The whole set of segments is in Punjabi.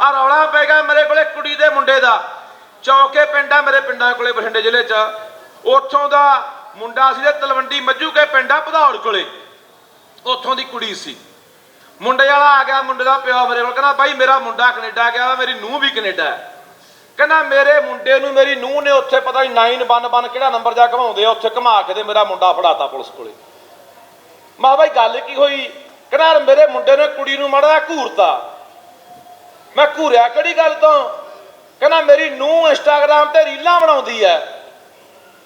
ਆ ਰੌਲਾ ਪੈ ਗਿਆ ਮੇਰੇ ਕੋਲੇ ਕੁੜੀ ਦੇ ਮੁੰਡੇ ਦਾ। ਚੌਕੇ ਪਿੰਡ ਆ ਮੇਰੇ ਪਿੰਡਾਂ ਕੋਲੇ, ਬਠਿੰਡੇ ਜ਼ਿਲ੍ਹੇ 'ਚ। ਉੱਥੋਂ ਦਾ ਮੁੰਡਾ ਸੀ ਤੇ ਤਲਵੰਡੀ ਮੱਜੂ ਕੇ ਪਿੰਡ ਆ ਭਦੌੜ ਕੋਲੇ। ਉੱਥੋਂ ਦੀ ਕੁੜੀ ਸੀ। ਮੁੰਡੇ ਵਾਲਾ ਆ ਗਿਆ, ਮੁੰਡੇ ਦਾ ਪਿਓ ਮੇਰੇ ਕੋਲ। ਕਹਿੰਦਾ, ਬਾਈ, ਮੇਰਾ ਮੁੰਡਾ ਕੈਨੇਡਾ ਗਿਆ ਮੇਰੀ ਨੂੰਹ ਵੀ ਕੈਨੇਡਾ ਕਹਿੰਦਾ, ਮੇਰੇ ਮੁੰਡੇ ਨੂੰ, ਮੇਰੀ ਨੂੰਹ ਨੇ ਉੱਥੇ ਪਤਾ ਨਹੀਂ 911 ਕਿਹੜਾ ਨੰਬਰ ਜਾ ਘਮਾਉਂਦੇ ਆ, ਉੱਥੇ ਘਮਾ ਕੇ ਤੇ ਮੇਰਾ ਮੁੰਡਾ ਫੜਾਤਾ ਪੁਲਿਸ ਕੋਲੇ। ਮਾ ਬਾਈ, ਗੱਲ ਕੀ ਹੋਈ? ਕਹਿੰਦਾ ਮੇਰੇ ਮੁੰਡੇ ਨੇ ਕੁੜੀ ਨੂੰ ਮੜਾ ਘੂਰਤਾ। ਮੈਂ ਘੂਰਿਆ ਕਿਹੜੀ ਗੱਲ ਤੋਂ? ਕਹਿੰਦਾ ਮੇਰੀ ਨੂੰਹ ਇੰਸਟਾਗ੍ਰਾਮ ਤੇ ਰੀਲਾਂ ਬਣਾਉਂਦੀ ਐ।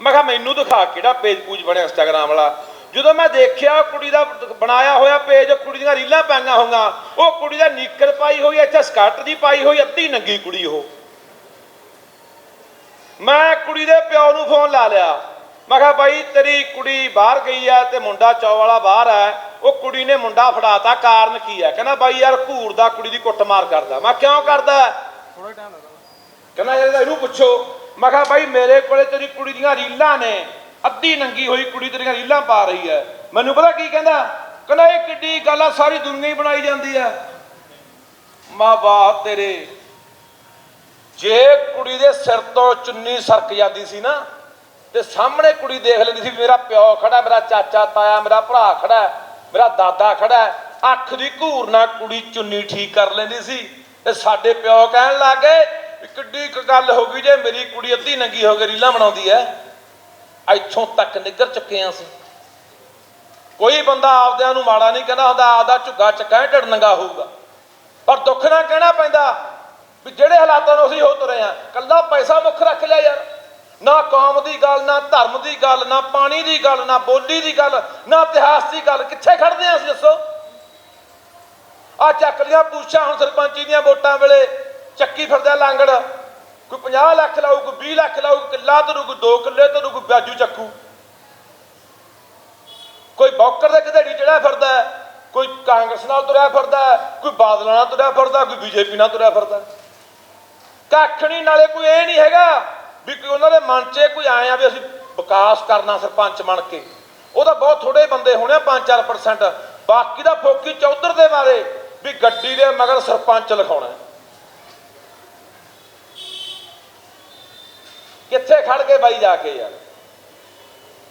ਮੈਂ ਕਿਹਾ ਮੈਨੂੰ ਦਿਖਾ ਕਿਹੜਾ ਪੇਜ ਪੂਜ ਬਣਿਆ ਇੰਸਟਾਗ੍ਰਾਮ ਵਾਲਾ। ਜਦੋਂ ਮੈਂ ਦੇਖਿਆ ਕੁੜੀ ਦਾ ਬਣਾਇਆ ਹੋਇਆ ਪੇਜ ਕੁੜੀ ਦੀਆਂ ਰੀਲਾਂ ਪਾਈਆਂ ਹੋਈਆਂ, ਉਹ ਕੁੜੀ ਦਾ ਨੀਕਰ ਪਾਈ ਹੋਈ ਇੱਥੇ ਸਕਰਟ ਦੀ ਪਾਈ ਹੋਈ ਅੱਧੀ ਨੰਗੀ ਕੁੜੀ ਉਹ। ਮੈਂ ਕੁੜੀ ਦੇ ਪਿਓ ਨੂੰ ਫੋਨ ਲਾ ਲਿਆ। ਮੈਂ ਕਿਹਾ ਬਾਈ ਤੇਰੀ ਕੁੜੀ ਬਾਹਰ ਗਈ ਆ ਤੇ ਮੁੰਡਾ ਚੌ ਵਾਲਾ ਬਾਹਰ ਆ ਉਹ ਕੁੜੀ ਨੇ ਮੁੰਡਾ ਫੜਾਤਾ ਕਾਰਨ ਕੀ ਹੈ ਕਹਿੰਦਾ ਬਾਈ ਯਾਰ ਘੂਰ ਦਾ ਕੁੜੀ ਦੀ ਕੁੱਟਮਾਰ ਕਰਦਾ। ਮੈਂ ਕਿਉਂ ਕਰਦਾ? ਕਹਿੰਦਾ ਯਾਰ ਇਹਨੂੰ ਪੁੱਛੋ। ਮੈਂ ਕਿਹਾ ਬਾਈ ਮੇਰੇ ਕੋਲੇ ਤੇਰੀ ਕੁੜੀ ਦੀਆਂ ਰੀਲਾਂ ਨੇ। ਅੱਧੀ ਨੰਗੀ ਹੋਈ ਕੁੜੀ ਤੇਰੀਆਂ ਰੀਲਾਂ ਪਾ ਰਹੀ ਹੈ ਮੈਨੂੰ ਪਤਾ ਕੀ ਕਹਿੰਦਾ? ਕਹਿੰਦਾ ਇਹ ਕਿੱਡੀ ਗੱਲ ਆ ਸਾਰੀ ਦੁਨੀਆ ਹੀ ਬਣਾਈ ਜਾਂਦੀ ਆ। ਮਾਂ ਬਾਪ ਤੇਰੇ। ਜੇ ਕੁੜੀ ਦੇ ਸਿਰ ਤੋਂ ਚੁੰਨੀ ਸਰਕ ਜਾਂਦੀ ਸੀ ਨਾ ਤੇ ਸਾਹਮਣੇ ਕੁੜੀ ਦੇਖ ਲੈਂਦੀ ਸੀ ਮੇਰਾ ਪਿਓ ਖੜਾ, ਮੇਰਾ ਚਾਚਾ ਤਾਇਆ, ਮੇਰਾ ਭਰਾ ਖੜਾ, ਮੇਰਾ ਦਾਦਾ ਖੜਾ। ਅੱਖ ਦੀ ਘੂਰ ਨਾਲ ਕੁੜੀ ਚੁੰਨੀ ਠੀਕ ਕਰ ਲੈਂਦੀ ਸੀ ਤੇ ਸਾਡੇ ਪਿਓ ਕਹਿਣ ਲੱਗੇ ਵੀ ਕਿੱਡੀ ਕੁ ਗੱਲ ਹੋ ਗਈ ਜੇ ਮੇਰੀ ਕੁੜੀ ਅੱਧੀ ਨੰਗੀ ਹੋ ਕੇ ਰੀਲਾਂ ਬਣਾਉਂਦੀ ਐ। ਇੱਥੋਂ ਤੱਕ ਨਿੱਗਰ ਚੁੱਕੇ ਹਾਂ ਅਸੀਂ ਕੋਈ ਬੰਦਾ ਆਪਦਿਆਂ ਨੂੰ ਮਾੜਾ ਨਹੀਂ ਕਹਿੰਦਾ ਹੁੰਦਾ, ਆਪਦਾ ਝੁੱਗਾ ਚੱਕਾ ਢਿੱਡ ਨੰਗਾ ਹੋਊਗਾ। ਪਰ ਦੁੱਖ ਨਾਲ ਕਹਿਣਾ ਪੈਂਦਾ ਵੀ ਜਿਹੜੇ ਹਾਲਾਤਾਂ ਨੂੰ ਅਸੀਂ ਹੋ ਤੁਰੇ ਆ, ਕੱਲਾ ਪੈਸਾ ਮੁੱਖ ਰੱਖ ਲਿਆ ਯਾਰ। ਨਾ ਕੌਮ ਦੀ ਗੱਲ, ਨਾ ਧਰਮ ਦੀ ਗੱਲ, ਨਾ ਪਾਣੀ ਦੀ ਗੱਲ, ਨਾ ਬੋਲੀ ਦੀ ਗੱਲ, ਨਾ ਇਤਿਹਾਸ ਦੀ ਗੱਲ। ਕਿੱਥੇ ਖੜਦੇ ਆ ਅਸੀਂ ਦੱਸੋ? ਆ ਚੱਕ ਲੀਆਂ ਪੂਛਾਂ ਹੁਣ ਸਰਪੰਚੀ ਦੀਆਂ ਵੋਟਾਂ ਵੇਲੇ। ਚੱਕੀ ਫਿਰਦਾ ਲਾਂਗੜ। ਕੋਈ 50 ਲੱਖ ਲਾਊ, ਕੋਈ 20 ਲੱਖ ਲਾਊ ਕਿੱਲਾ ਤਰੂ ਕੋਈ 2 ਕਿੱਲੇ ਤਰੂ ਕੋਈ ਬਾਜੂ ਚੱਕੂ। ਕੋਈ ਬੌਕਰ ਦੇ ਗਧੇੜੀ ਚੜਿਆ ਫਿਰਦਾ ਕੋਈ ਕਾਂਗਰਸ ਨਾਲ ਤੁਰਿਆ ਫਿਰਦਾ ਕੋਈ ਬਾਦਲਾਂ ਨਾਲ ਤੁਰਿਆ ਫਿਰਦਾ, ਕੋਈ ਬੀਜੇਪੀ ਨਾਲ ਤੁਰਿਆ ਫਿਰਦਾ ਕੱਖ ਨਹੀਂ ਨਾਲੇ ਕੋਈ ਇਹ ਨਹੀਂ ਹੈਗਾ ਵੀ ਕੋਈ ਉਹਨਾਂ ਦੇ ਮਨ 'ਚ ਕੋਈ ਆਏ ਆ ਵੀ ਅਸੀਂ ਵਿਕਾਸ ਕਰਨਾ ਸਰਪੰਚ ਬਣ ਕੇ। ਉਹ ਤਾਂ ਬਹੁਤ ਥੋੜੇ ਬੰਦੇ ਹੋਣੇ 5-4% ਬਾਕੀ ਦਾ ਫੋਕੀ ਚੌਧਰ ਦੇ ਬਾਰੇ ਵੀ ਗੱਡੀ ਦੇ ਮਗਰ ਸਰਪੰਚ ਲਿਖਾਉਣਾ ਕਿੱਥੇ ਖੜ ਕੇ ਬਾਈ ਜਾ ਕੇ ਯਾਰ?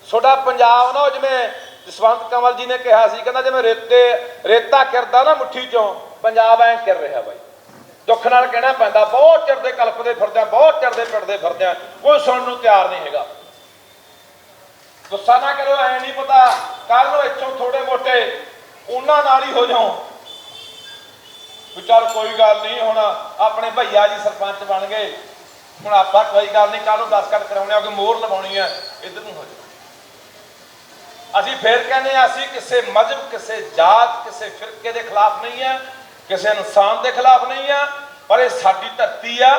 ਤੁਹਾਡਾ ਪੰਜਾਬ ਨਾ, ਉਹ ਜਿਵੇਂ ਜਸਵੰਤ ਕੰਵਲ ਜੀ ਨੇ ਕਿਹਾ ਸੀ, ਕਹਿੰਦਾ ਜਿਵੇਂ ਰੇਤੇ, ਰੇਤਾ ਕਿਰਦਾ ਨਾ ਮੁੱਠੀ ਚੋਂ, ਪੰਜਾਬ ਐਂ ਕਿਰ ਰਿਹਾ ਬਾਈ। ਦੁੱਖ ਨਾਲ ਕਹਿਣਾ ਪੈਂਦਾ, ਬਹੁਤ ਚਿਰ ਦੇ ਕਲਪ ਦੇ ਆ ਬਹੁਤ ਚੜਦੇ ਪੜਦੇ ਫਿਰਦੇ ਆ, ਕੋਈ ਸੁਣਨ ਨੂੰ ਤਿਆਰ ਨਹੀਂ ਹੈਗਾ। ਗੁੱਸਾ ਨਾ ਕਰੋ ਐ ਨਹੀਂ ਪਤਾ ਕੱਲ ਨੂੰ ਇੱਥੋਂ ਥੋੜੇ ਮੋਟੇ ਉਹਨਾਂ ਨਾਲ ਹੀ ਹੋ ਜਾਓ। ਵੀ ਕੋਈ ਗੱਲ ਨਹੀਂ, ਹੁਣ ਆਪਣੇ ਭਈਆ ਜੀ ਸਰਪੰਚ ਬਣ ਗਏ। ਹੁਣ ਆਪਾਂ ਕੋਈ ਗੱਲ ਨਹੀਂ ਕੱਲ ਨੂੰ 10 ਕੱਟ ਕਰਾਉਣੇ ਆ ਕਿ ਮੋਹਰ ਲਵਾਉਣੀ ਆ, ਇੱਧਰ ਨੂੰ ਹੋ ਜਾਓ। ਅਸੀਂ ਫੇਰ ਕਹਿੰਦੇ ਆ, ਅਸੀਂ ਕਿਸੇ ਮਜ਼ਹਬ, ਕਿਸੇ ਜਾਤ, ਕਿਸੇ ਫਿਰਕੇ ਦੇ ਖਿਲਾਫ ਨਹੀਂ ਆ, ਕਿਸੇ ਇਨਸਾਨ ਦੇ ਖਿਲਾਫ ਨਹੀਂ ਆ, ਪਰ ਇਹ ਸਾਡੀ ਧਰਤੀ ਆ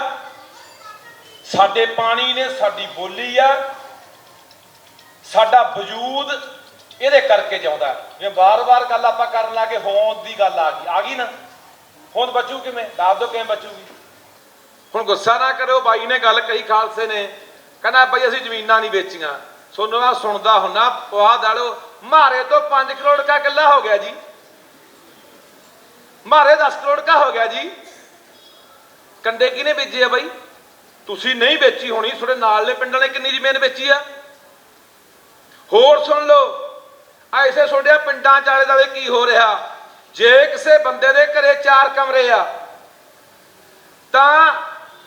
ਸਾਡੇ ਪਾਣੀ ਨੇ ਸਾਡੀ ਬੋਲੀ ਆ, ਸਾਡਾ ਵਜੂਦ ਇਹਦੇ ਕਰਕੇ ਜਿਉਂਦਾ ਜੇ ਵਾਰ-ਵਾਰ ਗੱਲ ਆਪਾਂ ਕਰਨ ਲੱਗੇ, ਹੋਂਦ ਦੀ ਗੱਲ ਆ ਗਈ। ਆ ਗਈ ਨਾ? ਹੋਂਦ ਬਚੂ ਕਿਵੇਂ? ਦੱਸ ਦਿਓ ਕਿਵੇਂ ਬਚੂਗੀ? ਹੁਣ ਗੁੱਸਾ ਨਾ ਕਰਿਓ, ਬਾਈ ਨੇ ਗੱਲ ਕਹੀ ਖਾਲਸੇ ਨੇ। ਕਹਿੰਦਾ, ਬਾਈ ਅਸੀਂ ਜ਼ਮੀਨਾਂ ਨਹੀਂ ਵੇਚੀਆਂ। ਸੋਨੂੰ ਮੈਂ ਸੁਣਦਾ ਹੁੰਨਾ, ਪਵਾ ਦਾੜੋ ਮਾਰੇ ਤੋਂ 5 ਕਰੋੜ ਕਾ ਕਿੱਲਾ ਹੋ ਗਿਆ ਜੀ। ਮਾਰੇ 10 ਕਰੋੜ ਕਾ ਹੋ ਗਿਆ ਜੀ। ਕੰਡੇ ਕਿਹਨੇ ਵੇਚੇ ਆ ਬਾਈ? ਤੁਸੀਂ ਨਹੀਂ ਵੇਚੀ ਹੋਣੀ, ਤੁਹਾਡੇ ਨਾਲਲੇ ਪਿੰਡ ਵਾਲੇ ਕਿੰਨੀ ਜ਼ਮੀਨ ਵੇਚੀ ਆ? ਹੋਰ ਸੁਣ ਲਓ, ਐਸੇ ਤੁਹਾਡੇ ਪਿੰਡਾਂ ਚਾਲੇ ਦਾ ਕੀ ਹੋ ਰਿਹਾ? ਜੇ ਕਿਸੇ ਬੰਦੇ ਦੇ ਘਰੇ ਚਾਰ ਕਮਰੇ ਆ, ਤਾਂ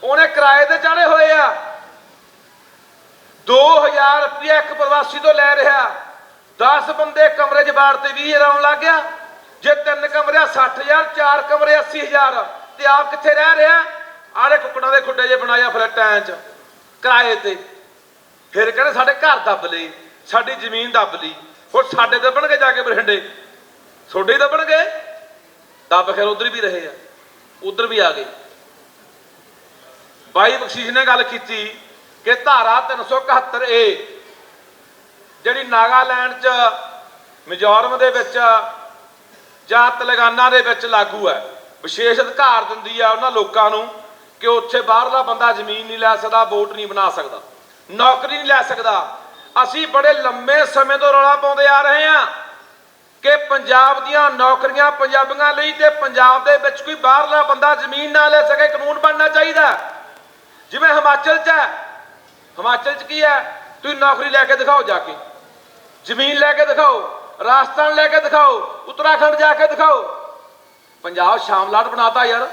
ਉਹਨੇ ਕਿਰਾਏ ਤੇ ਚਾੜੇ ਹੋਏ ਆ। 2000 ਰੁਪਏ ਇੱਕ ਪ੍ਰਵਾਸੀ ਤੋਂ ਲੈ ਰਿਹਾ। 10 ਬੰਦੇ ਕਮਰੇ 'ਚ ਬਾੜ ਤੇ 20000 ਆਉਣ ਲੱਗ ਗਿਆ। ਜੇ ਤਿੰਨ ਕਮਰੇ ਆ 60000 ਚਾਰ ਕਮਰੇ 80000 ਤੇ ਆਪ ਕਿੱਥੇ ਰਹਿ ਰਿਹਾ? ਆਲੇ ਕੁੱਕੜਾਂ ਦੇ ਖੁੱਡੇ ਜੇ ਬਣਾਇਆ ਫਲੈਟਾਂ 'ਚ, ਕਿਰਾਏ ਤੇ। ਫਿਰ ਕਹਿੰਦੇ ਸਾਡੇ ਘਰ ਦੱਬ ਲਈ ਸਾਡੀ ਜ਼ਮੀਨ ਦੱਬ ਲਈ ਹੋਰ ਸਾਡੇ ਦੱਬਣਗੇ ਜਾ ਕੇ ਬਰਿੰਡੇ ਤੁਹਾਡੇ ਹੀ ਦੱਬਣਗੇ? ਦੱਬ ਫਿਰ ਉਧਰ ਵੀ ਰਹੇ ਆ। ਉਧਰ ਵੀ ਆ ਗਏ। ਬਾਈ ਬਖਸ਼ੀਸ਼ ਨੇ ਗੱਲ ਕੀਤੀ ਕਿ ਧਾਰਾ 371 ਏ, ਜਿਹੜੀ ਨਾਗਾਲੈਂਡ 'ਚ ਮਿਜ਼ੋਰਮ ਦੇ ਵਿੱਚ ਜਾਂ ਤੇਲੰਗਾਨਾ ਦੇ ਵਿੱਚ ਲਾਗੂ ਹੈ। ਵਿਸ਼ੇਸ਼ ਅਧਿਕਾਰ ਦਿੰਦੀ ਆ ਉਹਨਾਂ ਲੋਕਾਂ ਨੂੰ। ਕਿ ਉੱਥੇ ਬਾਹਰਲਾ ਬੰਦਾ ਜ਼ਮੀਨ ਨਹੀਂ ਲੈ ਸਕਦਾ, ਵੋਟ ਨਹੀਂ ਬਣਾ ਸਕਦਾ, ਨੌਕਰੀ ਨਹੀਂ ਲੈ ਸਕਦਾ। ਅਸੀਂ ਬੜੇ ਲੰਮੇ ਸਮੇਂ ਤੋਂ ਰੌਲਾ ਪਾਉਂਦੇ ਆ ਰਹੇ ਹਾਂ ਕਿ ਪੰਜਾਬ ਦੀਆਂ ਨੌਕਰੀਆਂ ਪੰਜਾਬੀਆਂ ਲਈ ਤੇ ਪੰਜਾਬ ਦੇ ਵਿੱਚ ਕੋਈ ਬਾਹਰਲਾ ਬੰਦਾ ਜ਼ਮੀਨ ਨਾ ਲੈ ਸਕੇ, ਕਾਨੂੰਨ ਬਣਨਾ ਚਾਹੀਦਾ ਜਿਵੇਂ ਹਿਮਾਚਲ 'ਚ ਹੈ। ਹਿਮਾਚਲ 'ਚ ਕੀ ਹੈ? ਤੁਸੀਂ ਨੌਕਰੀ ਲੈ ਕੇ ਦਿਖਾਓ ਜਾ ਕੇ। ਜ਼ਮੀਨ ਲੈ ਕੇ ਦਿਖਾਓ, ਰਾਜਸਥਾਨ ਲੈ ਕੇ ਦਿਖਾਓ, ਉੱਤਰਾਖੰਡ ਜਾ ਕੇ ਦਿਖਾਓ। ਪੰਜਾਬ ਸ਼ਾਮਲਾਟ ਬਣਾਤਾ ਯਾਰ।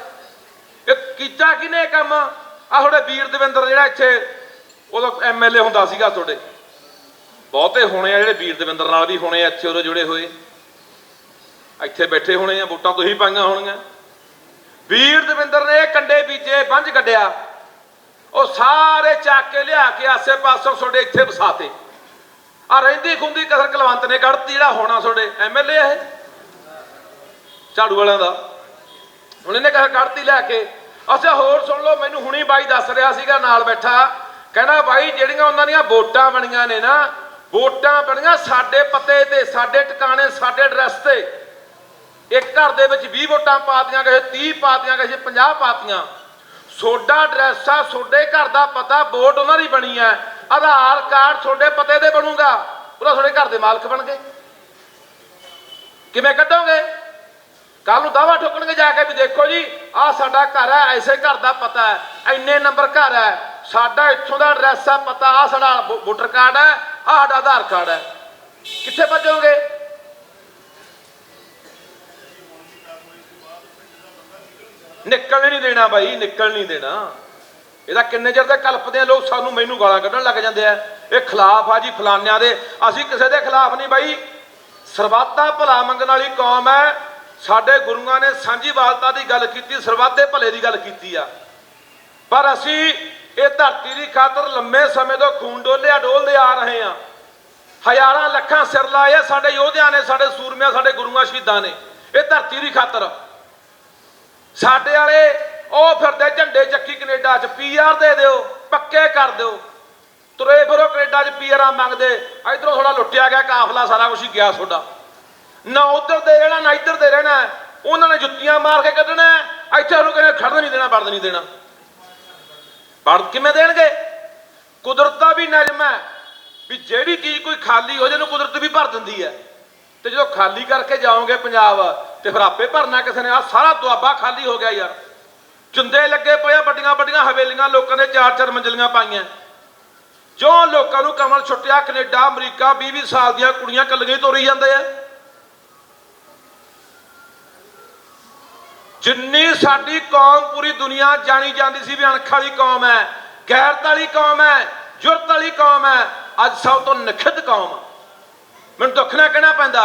ਕੀਤਾ ਕਿਨੇ ਕੰਮ? ਆ ਤੁਹਾਡੇ ਵੀਰ ਦਵਿੰਦਰ ਜਿਹੜਾ ਇੱਥੇ ਉਦੋਂ ਐਮਐਲਏ ਹੁੰਦਾ ਸੀਗਾ ਤੁਹਾਡੇ। ਬਹੁਤੇ ਹੋਣੇ ਆ ਜਿਹੜੇ ਵੀਰ ਦਵਿੰਦਰ ਨਾਲ ਵੀ ਹੋਣੇ ਆ, ਇੱਥੇ ਉਦੋਂ ਜੁੜੇ ਹੋਏ। ਇੱਥੇ ਬੈਠੇ ਹੋਣੇ ਆ, ਵੋਟਾਂ ਤੁਸੀਂ ਪਾਈਆਂ ਹੋਣੀਆਂ ਵੀਰ ਦਵਿੰਦਰ ਨੇ ਕੰਡੇ ਬੀਜੇ, ਬੰਝ ਕੱਢਿਆ। ਉਹ ਸਾਰੇ ਚੱਕ ਕੇ ਲਿਆ ਕੇ ਆਸੇ ਪਾਸੇ ਤੁਹਾਡੇ ਇੱਥੇ ਵਸਾਤੇ। ਆ ਰਹਿੰਦੀ ਖੁੰਦੀ ਕਸਰ ਕਲਵੰਤ ਨੇ ਕੱਢਤੀ, ਜਿਹੜਾ ਹੋਣਾ ਤੁਹਾਡੇ ਐਮਐਲਏ ਇਹ। ਝਾੜੂ ਵਾਲਿਆਂ ਦਾ। ਹੁਣ ਇਹਨੇ ਕਹਾ ਕੱਢਤੀ ਲੈ ਕੇ। ਅੱਛਾ, ਹੋਰ ਸੁਣ ਲਓ, ਮੈਨੂੰ ਹੁਣੀ ਬਾਈ ਦੱਸ ਰਿਹਾ ਸੀਗਾ, ਨਾਲ ਬੈਠਾ। ਕਹਿੰਦਾ, ਬਾਈ, ਜਿਹੜੀਆਂ ਉਹਨਾਂ ਦੀਆਂ ਵੋਟਾਂ ਬਣੀਆਂ ਨੇ ਨਾ, ਵੋਟਾਂ ਬਣੀਆਂ ਸਾਡੇ ਪਤੇ ਤੇ, ਸਾਡੇ ਟਿਕਾਣੇ, ਸਾਡੇ ਐਡਰੈਸ ਤੇ। ਇੱਕ ਘਰ ਦੇ ਵਿੱਚ 20 ਵੋਟਾਂ ਪਾਤੀਆਂ ਕਿਸੇ 30 ਪਾਤੀਆਂ ਕਿਸੇ 50 ਪਾਤੀਆਂ ਸੋਡਾ ਐਡਰੈਸ ਆ ਤੁਹਾਡੇ ਘਰ ਦਾ ਪਤਾ, ਵੋਟ ਉਹਨਾਂ ਦੀ ਬਣੀ ਹੈ ਆਧਾਰ ਕਾਰਡ ਤੁਹਾਡੇ ਪਤੇ ਤੇ ਬਣੂਗਾ। ਉਹਦਾ ਤੁਹਾਡੇ ਘਰ ਦੇ ਮਾਲਕ ਬਣ ਗਏ। ਕਿਵੇਂ ਕੱਢੋਗੇ? ਕੱਲ ਨੂੰ ਦਾਵਾ ਠੋਕਣਗੇ ਜਾ ਕੇ ਵੀ ਦੇਖੋ ਜੀ, ਆਹ ਸਾਡਾ ਘਰ ਹੈ, ਐਸੇ ਘਰ ਦਾ ਪਤਾ ਹੈ, ਇੰਨੇ ਨੰਬਰ ਘਰ ਹੈ, ਸਾਡਾ ਇੱਥੋਂ ਦਾ ਐਡਰੈਸ ਆ ਪਤਾ ਆ ਸਾਡਾ ਵੋਟਰ ਕਾਰਡ ਹੈ, ਆਹ ਸਾਡਾ ਆਧਾਰ ਕਾਰਡ ਹੈ। ਕਿੱਥੇ ਭੱਜੋਗੇ? ਨਿਕਲਣ ਨਹੀਂ ਦੇਣਾ ਬਾਈ, ਨਿਕਲ ਨਹੀਂ ਦੇਣਾ। ਇਹਦਾ ਕਿੰਨੇ ਚਿਰ ਦੇ ਕਲਪਦੇ ਆ, ਲੋਕ ਸਾਨੂੰ ਮੈਨੂੰ ਗਾਲਾਂ ਕੱਢਣ ਲੱਗ ਜਾਂਦੇ ਆ। ਇਹ ਖਿਲਾਫ ਆ ਜੀ ਫਲਾਨਿਆਂ ਦੇ। ਅਸੀਂ ਕਿਸੇ ਦੇ ਖਿਲਾਫ ਨਹੀਂ ਬਾਈ। ਸਰਬੱਤਾ ਭਲਾ ਮੰਗਣ ਵਾਲੀ ਕੌਮ ਹੈ। ਸਾਡੇ ਗੁਰੂਆਂ ਨੇ ਸਾਂਝੀਵਾਲਤਾ ਦੀ ਗੱਲ ਕੀਤੀ ਸਰਬੱਤੇ ਭਲੇ ਦੀ ਗੱਲ ਕੀਤੀ ਆ। ਪਰ ਅਸੀਂ ਇਹ ਧਰਤੀ ਦੀ ਖਾਤਰ ਲੰਮੇ ਸਮੇਂ ਤੋਂ ਖੂਨ ਡੋਲਿਆ, ਡੋਲਦੇ ਆ ਰਹੇ ਆ। ਹਜ਼ਾਰਾਂ ਲੱਖਾਂ ਸਿਰ ਲਾਏ ਸਾਡੇ ਯੋਧਿਆਂ ਨੇ, ਸਾਡੇ ਸੂਰਮਿਆਂ, ਸਾਡੇ ਗੁਰੂਆਂ ਸ਼ਹੀਦਾਂ ਨੇ, ਇਹ ਧਰਤੀ ਦੀ ਖਾਤਰ। ਸਾਡੇ ਵਾਲੇ ਉਹ ਫਿਰਦੇ ਝੰਡੇ ਚੱਕੀ ਕੈਨੇਡਾ 'ਚ ਪੀਆਰ ਦੇ ਦਿਓ, ਪੱਕੇ ਕਰ ਦਿਓ। ਤੁਰੇ ਫਿਰੋ ਕੈਨੇਡਾ 'ਚ ਪੀਆਰਾਂ ਮੰਗਦੇ। ਇਧਰੋਂ ਥੋੜਾ ਲੁੱਟਿਆ ਗਿਆ, ਕਾਫਲਾ ਸਾਰਾ ਕੁਝ ਹੀ ਗਿਆ ਤੁਹਾਡਾ। ਨਾ ਉਧਰ ਦੇ ਰਹਿਣਾ, ਨਾ ਇੱਧਰ ਦੇ ਰਹਿਣਾ। ਉਹਨਾਂ ਨੇ ਜੁੱਤੀਆਂ ਮਾਰ ਕੇ ਕੱਢਣਾ ਇੱਥੇ ਉਹਨੂੰ ਕਹਿੰਦੇ ਖੜਨ ਨਹੀਂ ਦੇਣਾ, ਵੜਨ ਨਹੀਂ ਦੇਣਾ। ਵੜ ਕਿਵੇਂ ਦੇਣਗੇ? ਕੁਦਰਤ ਦਾ ਵੀ ਨਿਯਮ ਹੈ ਵੀ ਜਿਹੜੀ ਚੀਜ਼ ਕੋਈ ਖਾਲੀ ਹੋ ਜੇ ਉਹਨੂੰ ਕੁਦਰਤ ਵੀ ਭਰ ਦਿੰਦੀ ਹੈ। ਤੇ ਜਦੋਂ ਖਾਲੀ ਕਰਕੇ ਜਾਓਗੇ ਪੰਜਾਬ, ਤੇ ਫਿਰ ਆਪੇ ਭਰਨਾ ਕਿਸੇ ਨੇ। ਆ ਸਾਰਾ ਦੁਆਬਾ ਖਾਲੀ ਹੋ ਗਿਆ ਯਾਰ। ਚੁੰਦੇ ਲੱਗੇ ਪਏ ਆ, ਵੱਡੀਆਂ ਵੱਡੀਆਂ ਹਵੇਲੀਆਂ, ਲੋਕਾਂ ਦੇ ਚਾਰ ਚਾਰ ਮੰਜ਼ਲੀਆਂ ਪਾਈਆਂ। ਜੋ ਲੋਕਾਂ ਨੂੰ ਕਮਲ ਛੁੱਟਿਆ, ਕੈਨੇਡਾ, ਅਮਰੀਕਾ 20 20 ਸਾਲ ਦੀਆਂ ਕੁੜੀਆਂ ਕੱਲੀਆਂ ਤੋਰੀ ਜਾਂਦੇ ਆ। ਜਿੰਨੀ ਸਾਡੀ ਕੌਮ ਪੂਰੀ ਦੁਨੀਆ ਜਾਣੀ ਜਾਂਦੀ ਸੀ ਵੀ ਅਣਖ ਵਾਲੀ ਕੌਮ ਹੈ, ਗੈਰਤ ਵਾਲੀ ਕੌਮ ਹੈ, ਜੁਰਤ ਵਾਲੀ ਕੌਮ ਹੈ, ਅੱਜ ਸਭ ਤੋਂ ਨਖਿੱਧ ਕੌਮ ਮੈਨੂੰ ਦੁੱਖ ਨਾ ਕਹਿਣਾ ਪੈਂਦਾ।